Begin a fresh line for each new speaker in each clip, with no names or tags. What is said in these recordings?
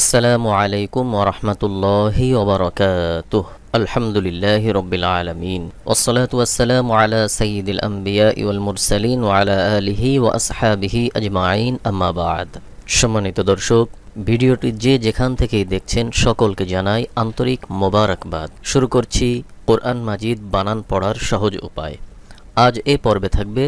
আসসালামু আলাইকুম ওরহমতুল্লাহি ওবরকাতুহ আলহামদুলিল্লাহ রব্বিল আলমিন। ওসলাত ওয়াসালাম আলা সঈদুল আম্বিয়া ইউল মুরসালিন ওয়ালা আলিহি ও আসহাবিহি আজমাইন আম্মাবাদ সম্মানিত দর্শক, ভিডিওটি যে যেখান থেকেই দেখছেন সকলকে জানাই আন্তরিক মোবারকবাদ। শুরু করছি কোরআন মাজিদ বানান পড়ার সহজ উপায়। আজ এ পর্বে থাকবে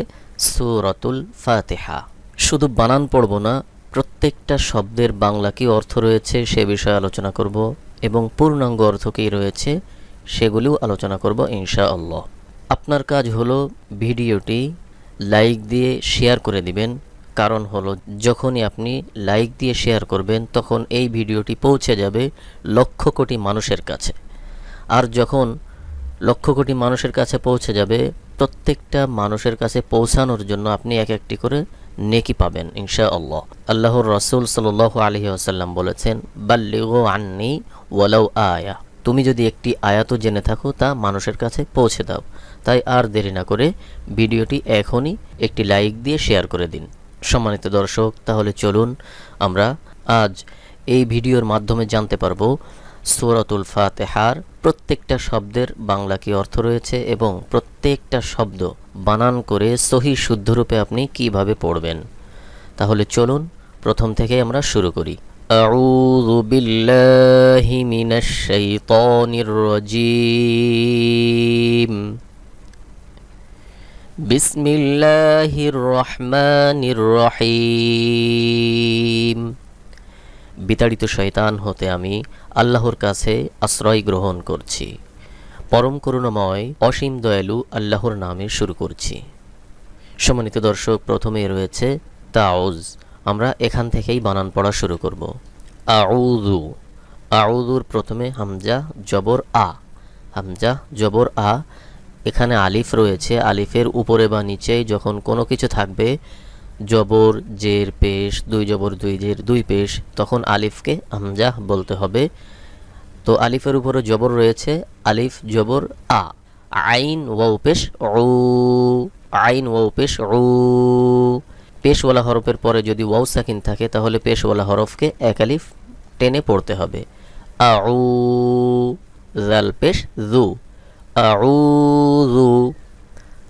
সুরতুল ফাতেহা। শুধু বানান পড়ব না প্রত্যেকটা শব্দের বাংলা কী অর্থ রয়েছে সে বিষয়ে আলোচনা করব এবং পূর্ণাঙ্গ অর্থ কী রয়েছে সেগুলিও আলোচনা করব ইনশা আল্লাহ আপনার কাজ হলো ভিডিওটি লাইক দিয়ে শেয়ার করে দিবেন। কারণ হলো, যখনই আপনি লাইক দিয়ে শেয়ার করবেন, তখন এই ভিডিওটি পৌঁছে যাবে লক্ষ কোটি মানুষের কাছে। আর যখন লক্ষ কোটি মানুষের কাছে পৌঁছে যাবে, প্রত্যেকটা মানুষের কাছে পৌঁছানোর জন্য আপনি এক একটি করে নেকি পাবেন ইনশা আল্লাহ আল্লাহর রসুল সাল আলহি আসাল্লাম বলেছেন, বাল্লিগো আন্নি ওয়ালাউ আয়া। তুমি যদি একটি আয়াতও জেনে থাকো, তা মানুষের কাছে পৌঁছে দাও। তাই আর দেরি না করে ভিডিওটি এখনই একটি লাইক দিয়ে শেয়ার করে দিন। সম্মানিত দর্শক, তাহলে চলুন আমরা আজ এই ভিডিওর মাধ্যমে জানতে পারব সূরাতুল ফাতেহার প্রত্যেকটা শব্দের বাংলা কি অর্থ রয়েছে এবং প্রত্যেকটা শব্দ বানান করে সহি শুদ্ধরূপে আপনি কিভাবে পড়বেন তাহলে চলুন প্রথম থেকে আমরা শুরু করি أعوذ بالله من الشيطان الرجيم بسم الله الرحمن الرحيم বিতাড়িত শয়তান হতে আমি আল্লাহর কাছে আশ্রয় গ্রহণ করছি। পরম করুণাময়, অসীম দয়ালু আল্লাহর নামে শুরু করছি। সম্মানিত দর্শক প্রথমে রয়েছে তাউজ। আমরা এখান থেকেই বানান পড়া শুরু করব। আউদু আউদুর প্রথমে হামজা, জবর আ। হামজা, জবর আ। এখানে আলিফ রয়েছে। আলিফের উপরে বা নিচে যখন কোনো কিছু থাকবে জবর, জের, পেশ, দুই জবর, দুই জের, দুই পেশ, তখন আলিফকে হামজা বলতে হবে। তো আলিফের উপরে জবর রয়েছে, আলিফ জবর আ। আইন, ওয়াও, পেশ ও আইন, ওয়াও, পেশ ও পেশওয়ালা হরফের পরে যদি ওয়াও সাকিন থাকে, তাহলে পেশওয়ালা হরফকে এক আলিফ টেনে পড়তে হবে। আউ জাল পেশ জু আউযু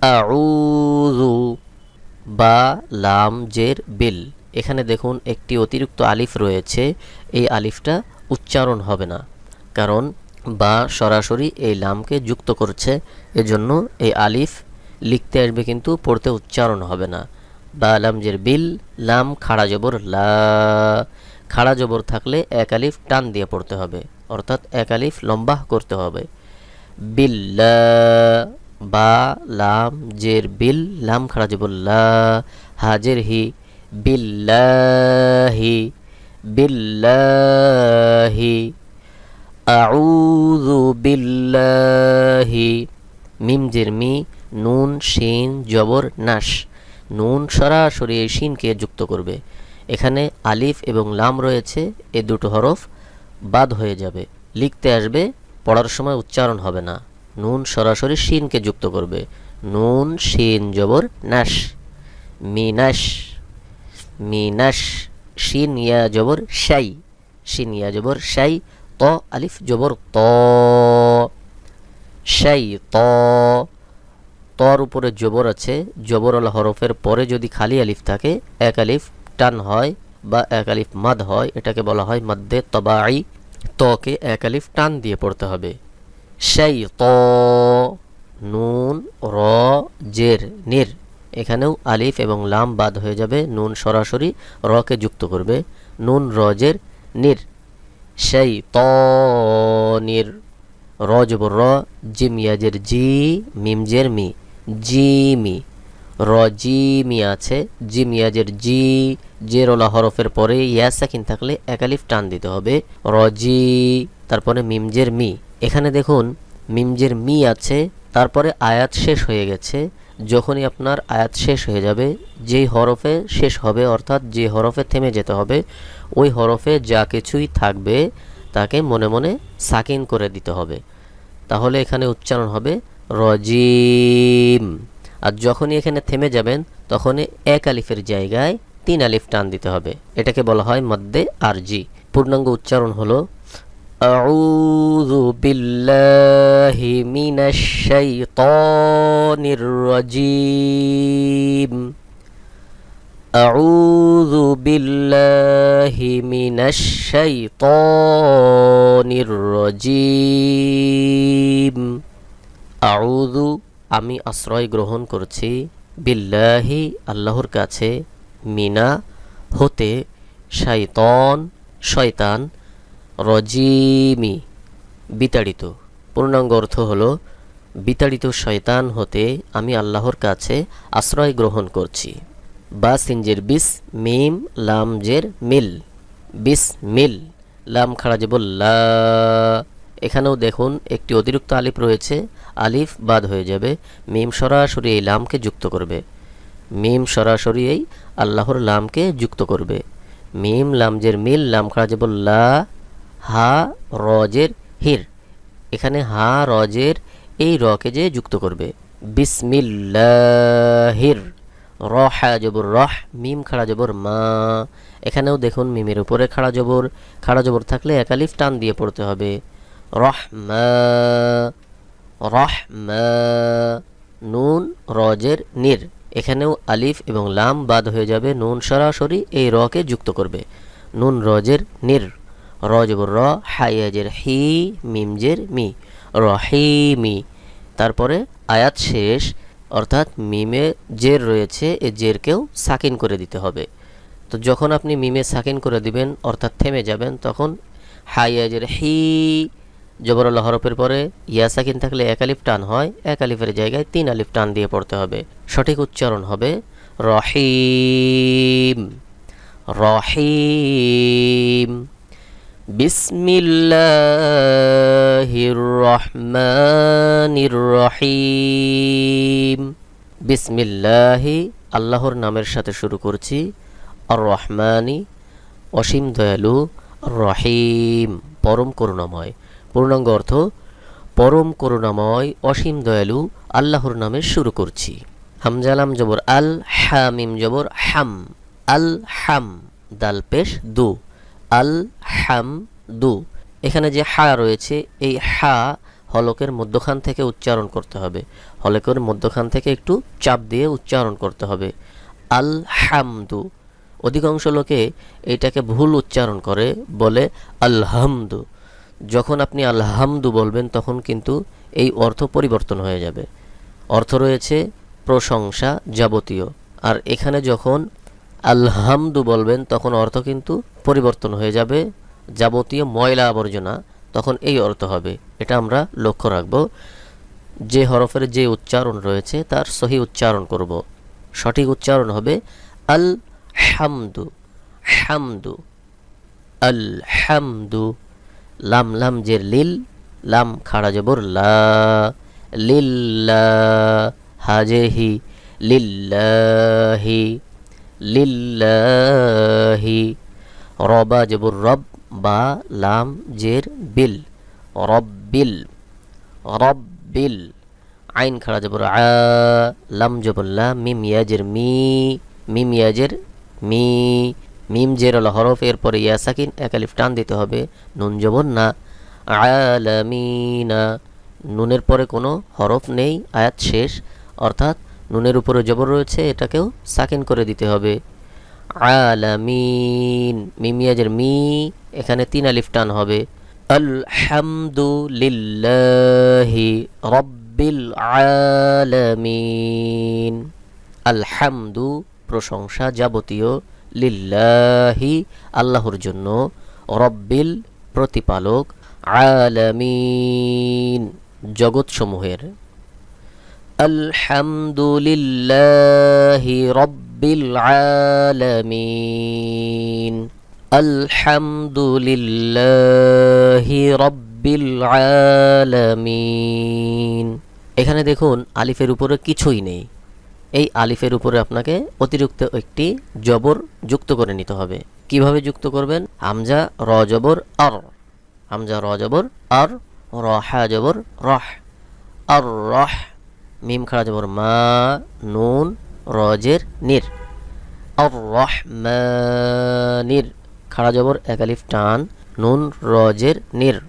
আউযু। বা লাম জের বিল। এখানে দেখুন একটি অতিরিক্ত আলিফ রয়েছে। এই আলিফটা উচ্চারণ হবে না। কারণ বা সরাসরি এই লামকে যুক্ত করছে। এজন্য এই আলিফ লিখতে আসবে কিন্তু পড়তে উচ্চারণ হবে না। বা লামজের বিল, লাম খাড়া জবর, লা খাড়া জবর থাকলে এক আলিফ টান দিয়ে পড়তে হবে। অর্থাৎ এক আলিফ লম্বা করতে হবে। বিল্লা বা লাম, জের, বিল, লাম খাড়া জবর লা, হাজের হি, বিল্লাহি বিল্লাহি, আউযু বিল্লাহি, মিম, জের, মি, নুন, শিন, জবর, নাশ, নুন সরাসরি এই শিনকে যুক্ত করবে। এখানে আলিফ এবং লাম রয়েছে, এ দুটো হরফ বাদ হয়ে যাবে। লিখতে আসবে, পড়ার সময় উচ্চারণ হবে না। নুন সরাসরি শিনকে যুক্ত করবে। নুন, শিন, জবর, নাশ। মিনাশ মিনাশ শিন, ইয়া, জবর, শাই। শিন, ইয়া, জবর, শাই। ত, আলিফ, জবর, ত। শাই, ত। তর উপরে জবর আছে। জবরওয়ালা হরফের পরে যদি খালি আলিফ থাকে, এক আলিফ টান হয় বা এক আলিফ মাদ হয়, এটাকে বলা হয় মধ্যে তবাই তকে এক আলিফ টান দিয়ে পড়তে হবে। সেই ত নুন র, জের, নির। এখানেও আলিফ এবং লাম বাদ হয়ে যাবে। নুন সরাসরি রকে যুক্ত করবে। নুন রজের নির। সেই ত নির র জবর র, জিম, ইয়াজের, জি মিমজের মি। জিমি র জিমি আছে। জিম, ইয়াজের, জি জেরোলা হরফের পরে ইয়া সাকিন থাকলে একালিফ টান দিতে হবে। রজি তারপরে মিমজের মি। এখানে দেখুন, মিমজের মি আছে, তারপরে আয়াত শেষ হয়ে গেছে, যখনই আপনার আয়াত শেষ হয়ে যাবে, যেই হরফে শেষ হবে, অর্থাৎ যে হরফে থেমে যেতে হবে, ওই হরফে যা কিছুই থাকবে, তাকে মনে মনে সাকিন করে দিতে হবে। তাহলে এখানে উচ্চারণ হবে রজিম। আর যখনই এখানে থেমে যাবেন, তখনই এক আলিফের জায়গায় তিন আলিফ টান দিতে হবে। এটাকে বলা হয় মধ্যে আরজি। পূর্ণাঙ্গ উচ্চারণ হলো আউযু বিল্লাহি মিনাশ শাইতানির রাজিম আউযু বিল্লাহি মিনাশ শাইতানির রাজিম আউযু আমি আশ্রয় গ্রহণ করছি বিল্লাহি, আল্লাহর কাছে, মিনা হতে শাইতন শয়তান রজিমি। বিতাড়িত। পূর্ণাঙ্গ অর্থ হল, বিতাড়িত শয়তান হতে আমি আল্লাহর কাছে আশ্রয় গ্রহণ করছি। বা সিনজের বিস, মিম, লাম, জের, মিল। বিস, মিল। লাম খাড়া যে লা। এখানেও দেখুন, একটি অতিরিক্ত আলিফ রয়েছে। আলিফ বাদ হয়ে যাবে। মিম সরাসরি এই লামকে যুক্ত করবে। মিম সরাসরি এই আল্লাহর লামকে যুক্ত করবে। মিম লামজের মিল, লাম খাড়া যে লা। হা, রজের হির। এখানে হা, রজের এই রকে যে যুক্ত করবে। বিসমিল্লাহির। রহা জবর, রহ, মিম খাড়া জবর, মা। এখানেও দেখুন মিমের উপরে খাড়া জবর। খাড়া জবর থাকলে একালিফ টান দিয়ে পড়তে হবে। রহমা রহমা নুন, রজের নির। এখানেও আলিফ এবং লাম বাদ হয়ে যাবে। নুন সরাসরি এই রকে যুক্ত করবে। নুন, রজের নির। রজবর র, হাইয়াজের হি, মিমজের মি। রহিমি। তারপরে আয়াত শেষ, অর্থাৎ মিমে জের রয়েছে, এ জেরকেও সাকিন করে দিতে হবে। তো যখন আপনি মিমে সাকিন করে দিবেন, অর্থাৎ থেমে যাবেন, তখন হাইয়াজের হি, জবরুল্লাহ হরফের পরে ইয়া সাকিন থাকলে এক আলিফ টান হয়, এক আলিফের জায়গায় তিন আলিফ টান দিয়ে পড়তে হবে। সঠিক উচ্চারণ হবে রহিম। রহিম। বিসমিল্লাহির রহমানির রহিম বিসমিল্লাহি আল্লাহর নামের সাথে শুরু করছি। আর রহমানি অসীম দয়ালু রহিম পরম করুণাময়। পূর্ণাঙ্গ অর্থ, পরম করুণাময়, অসীম দয়ালু, আল্লাহর নামে শুরু করছি। হামজালাম জবর আল, হামিম জবর হাম। আল, হাম, দাল, পেশ, দু। আল হাম দু এখানে যে হা রয়েছে, এই হা হলকের মধ্যখান থেকে উচ্চারণ করতে হবে। হলকের মধ্যখান থেকে একটু চাপ দিয়ে উচ্চারণ করতে হবে। আল হামদু অধিকাংশ লোকে এটাকে ভুল উচ্চারণ করে, বলে আলহামদু। যখন আপনি আলহামদু বলবেন, তখন কিন্তু এই অর্থ পরিবর্তন হয়ে যাবে। অর্থ রয়েছে প্রশংসা যাবতীয়। আর এখানে যখন আলহামদু বলবেন, তখন অর্থ কিন্তু পরিবর্তন হয়ে যাবে। যাবতীয় ময়লা আবর্জনা তখন এই অর্থ হবে। এটা আমরা লক্ষ্য রাখব। যে হরফের যে উচ্চারণ রয়েছে তার সহি উচ্চারণ করব। সঠিক উচ্চারণ হবে আল হামদু হামদু আল হামদু লাম লাম জের লিল, লাম খাড়া জবর লা লিল্লা হাজেহি লিল্লাহি লিল্লাহি, রবা জবর রব বা লাম জের বিল, রব্বিল রব্বিল, আইন খাড়া জবর আ, লাম জবল্লা মিম ইয়াজের মি, মিম ইয়াজের মি, মিম, জের হল হরফ, এরপরে ইয়া সাকিন, এক আলিফ টান দিতে হবে, নুন জবর না, আলামিনা, নুনের পরে কোনো হরফ নেই, আয়াত শেষ, অর্থাৎ নুনের উপরে জবর রয়েছে, এটাকেও সাকিন করে দিতে হবে। আলামিন মিমিয়াজের মি, এখানে তিন আলিফ টান হবে। আলহামদুলিল্লাহি রব্বিল আলামিন। আলহামদু, প্রশংসা যাবতীয় লিল্লাহি, আল্লাহর জন্য রব্বিল প্রতিপালক আলামিন, জগৎসমূহের। আলহামদুলিল্লাহি এখানে দেখুন আলিফের উপরে কিছুই নেই। এই আলিফের উপরে আপনাকে অতিরিক্ত একটি জবর যুক্ত করে নিতে হবে। কীভাবে যুক্ত করবেন? হামজা, র জবর, আর। হামজা, র জবর, আর। রহা জবর, রহ। আর, রহ। মিম খাড়া জবর, মা, নুন রজের নির। আর রহমানির খাড়া জবর একালিফ টান। নুন রজের নির।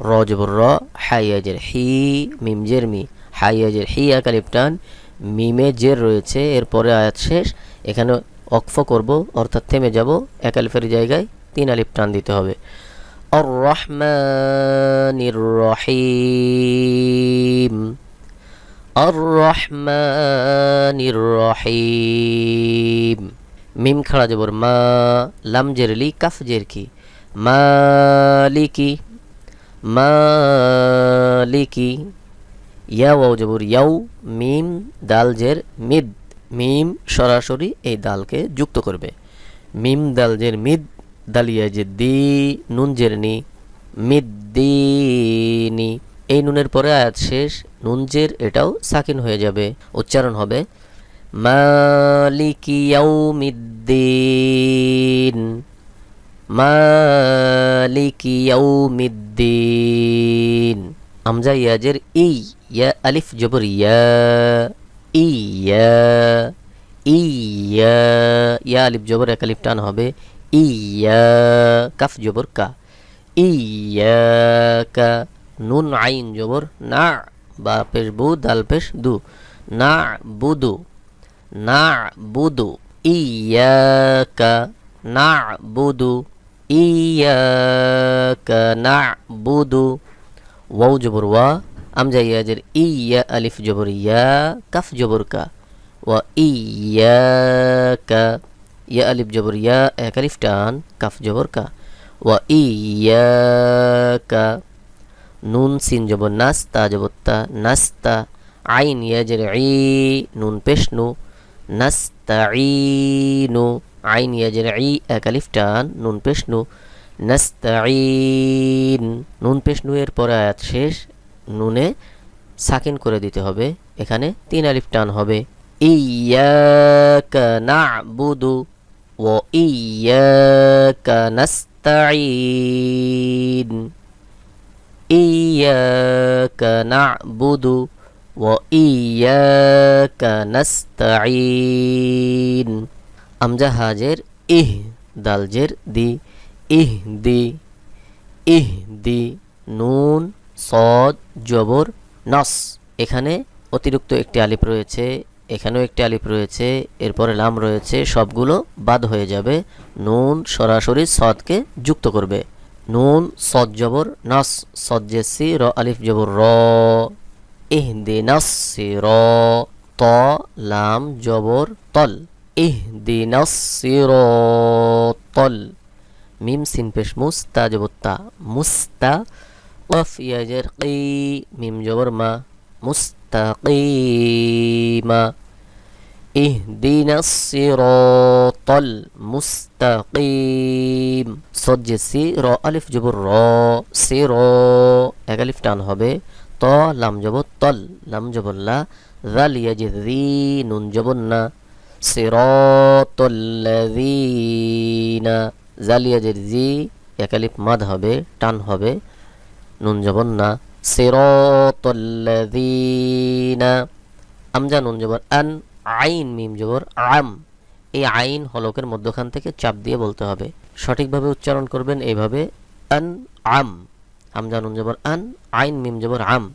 রজবর র হাইয়াজের হি মিমজের মি। হাইয়াজের হি একালিফ টান। মিমে জের রয়েছে, এরপরে আয়াত শেষ। এখানে অক্ফ করব, অর্থাৎ থেমে যাব একালিফের জায়গায় তিন আলিফ টান দিতে হবে। আর রহমানির রহিম। আর-রহমানির রহিম মিম খাড়া যাবর মা লাম জেরলি কাফ জের কি মালিকি মালিকি ইয়া ওয়াও জবর ইয়াউ মিম দাল জের মিদ মিম সরাসরি এই দালকে যুক্ত করবে মিম দাল জের মিদ দালিয়া জের দি নুন জের নি মিদ্দিনী এই নুনের পরে আয়াত শেষ। নুনজের এটাও সাকিন হয়ে যাবে। উচ্চারণ হবে, মালিকি ইয়াউমিদ্দিন মালিকি ইয়াউমিদ্দিন। আমজা ইয়াজের ই, ইয়া, আলিফ জবর ইয়া ইয়া ইয়া ইয়া, আলিফ জবর এক আলিফ টান হবে ইয়া, কাফ জবর কা ইয়াকা নুন আইন জবর, না, বা পেশ বু, দাল পেশ দু। না, বুদু না, বুদু, ইয়াকা, না, বুদু, ইয়াকা, না, বুদু। ওয়াও জবর ওয়া আমজা ইয়াজের ইয়া, আলিফ জবর ইয়া, কাফ জবর কা। ওয়া ইয়াকা, ইয়া, আলিফ জবর ইয়া, এক আলিফ টান, কাফ জবর কা। ওয়া ইয়াকা নুন, সিন জবর নাস তা জবর তা নাস্তা, আইন ইয়াজের ই নুন পেশনু নাস্তা ই নু আইন ইয়াজের ই এক আলিফ টান, নুন পেশনু, নাস্তাঈন, নুন পেশনু এর পরে আয়াত শেষ, নুনে সাকিন করে দিতে হবে, এখানে তিন আলিফ টান হবে। ইয়াকা না'বুদু ওয়া ইয়াকা নাস্তাঈন। না'বুদু ওয়া ইয়াকা নাস্তাঈন আমজা হাজের ইহ দালজের দি ইহ দি ইহ দি নুন সদ জবর নস এখানে অতিরিক্ত একটি আলিফ রয়েছে, এখানেও একটি আলিফ রয়েছে, এরপরে লাম রয়েছে, সবগুলো বাদ হয়ে যাবে। নুন সরাসরি সদকে যুক্ত করবে। নুন সদ জবর নস সদ জেসি র আলিফ জবর র ইহদি নসি র ত লাম জবর তল ইহদি নসি র তল মিম সিন পেশ মুস্তা জবত্তা মুস্তা কফ ইয়াজের কি মিম জবর মা মুস্তাকিমা اهدنا الصراط المستقيم صد জেসি র আলিফ জবর র সি র এক আলিফ টান হবে ত লাম জবর তল লাম জবর লা জাল ইয়াজরি নুন জবর না সিরাতাল্লাযীনা জাল ইয়াজরি এক আলিফ মাদ হবে টান হবে নুন জবর না সিরাতাল্লাযীনা আমজা নুন জবর আন আইন মিম জবর আম। এই আইন হলকের মধ্যখান থেকে চাপ দিয়ে বলতে হবে। সঠিকভাবে উচ্চারণ করবেন এইভাবে, আন আম। হামজা নুন জবর, আন আইন মিম জবর, আম।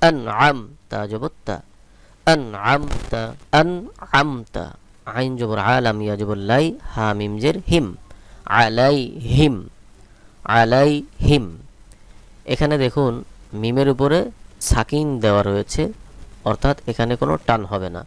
আন আম তা জবর, তা। আন আম তা, আন আম তা। আইন জবর আলাম ইয়া জবর, লাই, হা মিম জের, হিম। আলাই হিম। আলাই হিম। এখানে দেখুন, মিমের উপরে সাকিন দেওয়া রয়েছে, অর্থাৎ এখানে কোনো টান হবে না।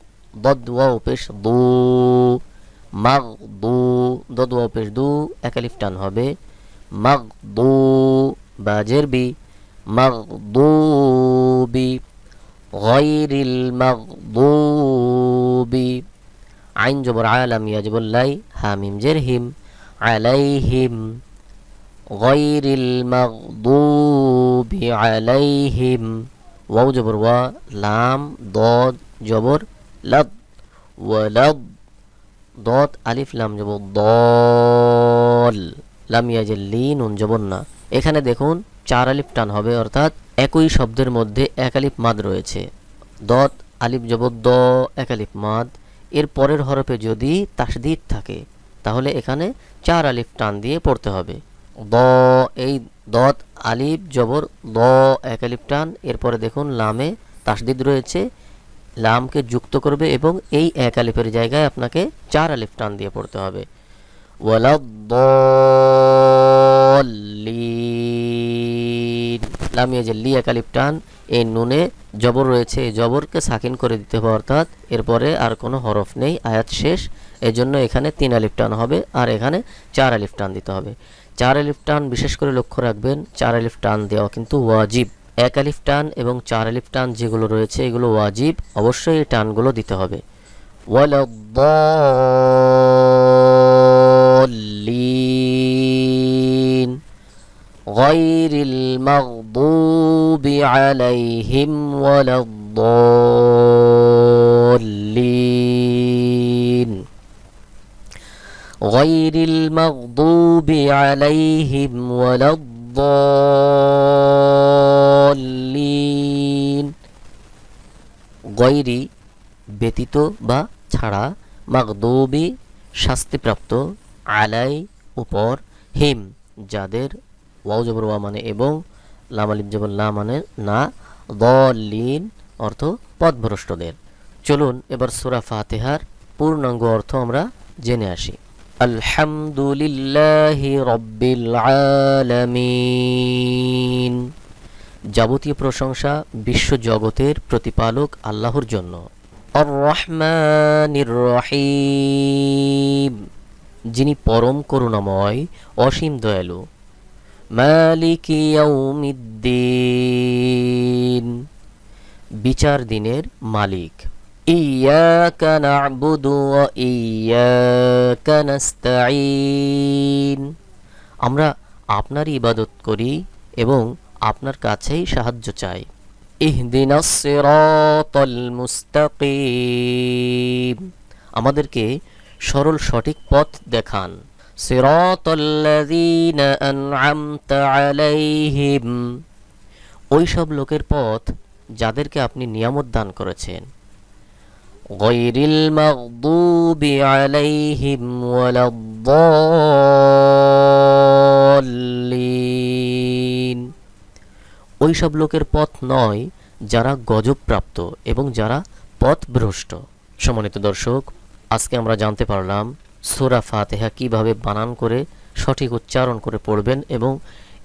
দদ ওয়াও পেশ দু, মাগ দু দদ ওয়াও দু, একালিফ টান হবে। মাগ দু বা। জেরবি মাগ দুবি গাইরিল মাগদুবি আইন জবর আলাম ইয়াজবুল্লাই হামিম জের, হিম। আলাইহিম। গায়রিল মাগদুবি আলাইহিম। ওয়াও জবর ওয়া, লাম, দদ, জবর লাদ ওয়ালাদ দদ আলিফ লাম জবর দল লাম ইয়াজেল্লি নুন জবর না এখানে দেখুন চার আলিফ টান হবে, অর্থাৎ একই শব্দের মধ্যে এক আলিফ মাদ রয়েছে। দত আলিফ জবর দ, এক আলিফ মাদ। এর পরের হরফে যদি তাসদিদ থাকে, তাহলে এখানে চার আলিফ টান দিয়ে পড়তে হবে। দ, এই দত আলিফ জবর দ, এক আলিফ টান। এরপরে দেখুন লামে তাসদিদ রয়েছে। লামকে যুক্ত করবে এবং এই এক আলিফের জায়গায় আপনাকে চার আলিফ টান দিয়ে পড়তে হবে। লামিয়ে যে লি এক আলিফ টান, এই নুনে জবর রয়েছে, এই জবরকে সাকিন করে দিতে হবে, অর্থাৎ এরপরে আর কোনো হরফ নেই, আয়াত শেষ। এজন্য এখানে তিন আলিফ টান হবে, আর এখানে চার আলিফ টান দিতে হবে। চার আলিফ টান বিশেষ করে লক্ষ্য রাখবেন, চার আলিফ টান দেওয়া কিন্তু ওয়াজিব। এক আলিফ টান এবং চার আলিফ টান যেগুলো রয়েছে এগুলো ওয়াজিব অবশ্যই এই টানগুলো দিতে হবে ওয়ালাদ্দাল্লিন غير المغضوب عليهم ولا الضالين غير المغضوب عليهم ولا الضالين গৈরি ব্যতীত বা ছাড়া মাগদুবি শাস্তিপ্রাপ্ত আলাই উপর হিম, যাদের ওয়াও জবর ওয়া মানে এবং লাম আলিফ জবর লা মানে না দলিন অর্থ পথভ্রষ্টদের। চলুন এবার সূরা ফাতিহার পূর্ণাঙ্গ অর্থ আমরা জেনে আসি। আলহামদুলিল্লাহি রব্বিল আলামিন। যাবতীয় প্রশংসা বিশ্ব জগতের প্রতিপালক আল্লাহর জন্য। আর রহিম। যিনি পরম করুণাময়, অসীম দয়ালু। মালিক ইয়াউমিদ্দিন। বিচার দিনের মালিক। না'বুদু ওয়া ইয়াকা নাস্তাঈন আমরা আপনারই ইবাদত করি এবং আপনার কাছেই সাহায্য চাই। সিরাতাল মুস্তাকিম। আমাদেরকে সরল সঠিক পথ দেখান। আলাইহিম। ওই সব লোকের পথ যাদেরকে আপনি নিয়ামত দান করেছেন। গৈরিল মাগদুবি আলাইহিম ওয়ালাদ্দাল্লিন ওই সব লোকের পথ নয় যারা গজবপ্রাপ্ত এবং যারা পথভ্রষ্ট। সম্মানিত দর্শক, আজকে আমরা জানতে পারলাম সূরা ফাতিহা কীভাবে বানান করে, সঠিক উচ্চারণ করে পড়বেন এবং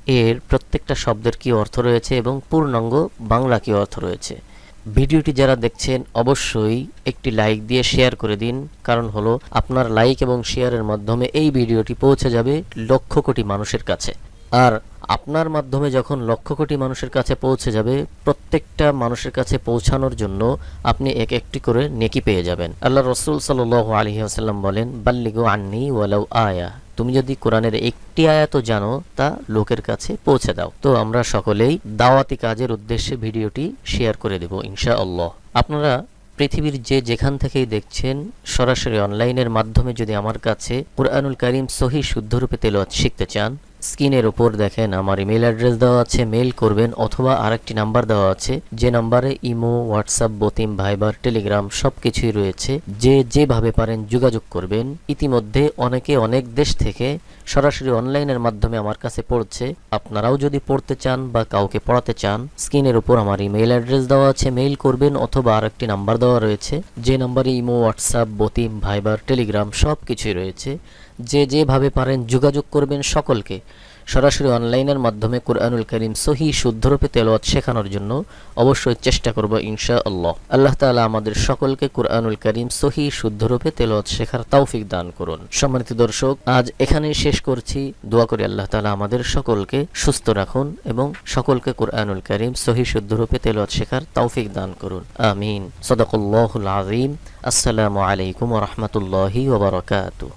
এর প্রত্যেকটা শব্দের কি অর্থ রয়েছে এবং পূর্ণাঙ্গ বাংলা কি অর্থ রয়েছে। ভিডিওটি যারা দেখছেন, অবশ্যই একটি লাইক দিয়ে শেয়ার করে দিন। কারণ হলো, আপনার লাইক এবং শেয়ারের মাধ্যমে এই ভিডিওটি পৌঁছে যাবে লক্ষ কোটি মানুষের কাছে। আর আপনার মাধ্যমে যখন লক্ষ কোটি মানুষের কাছে পৌঁছে যাবে, প্রত্যেকটা মানুষের কাছে পৌঁছানোর জন্য আপনি এক একটি করে নেকি পেয়ে যাবেন। আল্লাহ রসুল সাল আলহি আসাল্লাম বলেন, বাল্লিগো আন্নি ওয়ালাউ আয়া। তুমি যদি কোরআনের একটি আয়াত জানো, তা লোকের কাছে পৌঁছে দাও। তো আমরা সকলেই দাওয়াতি কাজের উদ্দেশ্যে ভিডিওটি শেয়ার করে দেব, ইনশাআল্লাহ। আপনারা পৃথিবীর যে যেখান থেকেই দেখছেন, সরাসরি অনলাইনের মাধ্যমে যদি আমার কাছে কোরআনুল করিম সহি শুদ্ধরূপে তেলোয়াত শিখতে চান স্ক্রিনের উপর দেখেন, আমার ইমেল অ্যাড্রেস দেওয়া আছে মেল করবেন অথবা আরেকটি নাম্বার দেওয়া আছে, যে নাম্বারে ইমো হোয়াটসঅ্যাপ বতিম ভাইবার টেলিগ্রাম সব কিছুই রয়েছে। যে যেভাবে পারেন যোগাযোগ করবেন। ইতিমধ্যে অনেকে অনেক দেশ থেকে সরাসরি অনলাইনের মাধ্যমে আমার কাছে পড়ছে। আপনারাও যদি পড়তে চান বা কাউকে পড়াতে চান, স্ক্রিনের উপর আমার ইমেল অ্যাড্রেস দেওয়া আছে মেইল করবেন অথবা আরেকটি নাম্বার দেওয়া রয়েছে, যে নাম্বারে ইমো হোয়াটসঅ্যাপ বতিম ভাইবার টেলিগ্রাম সব কিছুই রয়েছে। যে যেভাবে পারেন যোগাযোগ করবেন সকলকে। সরাসরি অনলাইনের মাধ্যমে কোরআনুল করিম সহি শুদ্ধরূপে তেলাওয়াত শেখানোর জন্য অবশ্যই চেষ্টা করব ইনশা আল্লাহ আল্লাহ তাআলা আমাদের সকলকে কোরআনুল করিম সহি শুদ্ধরূপে তেলাওয়াত শেখার তৌফিক দান করুন। সম্মানিত দর্শক, আজ এখানেই শেষ করছি। দোয়া করি আল্লাহ তালা আমাদের সকলকে সুস্থ রাখুন এবং সকলকে কোরআনুল করিম সহি শুদ্ধরূপে তেলাওয়াত শেখার তৌফিক দান করুন। আমিন। সদাকুল্লাহুল আযীম। আসসালামু আলাইকুম রাহমাতুল্লাহি ওয়া বারাকাতুহু।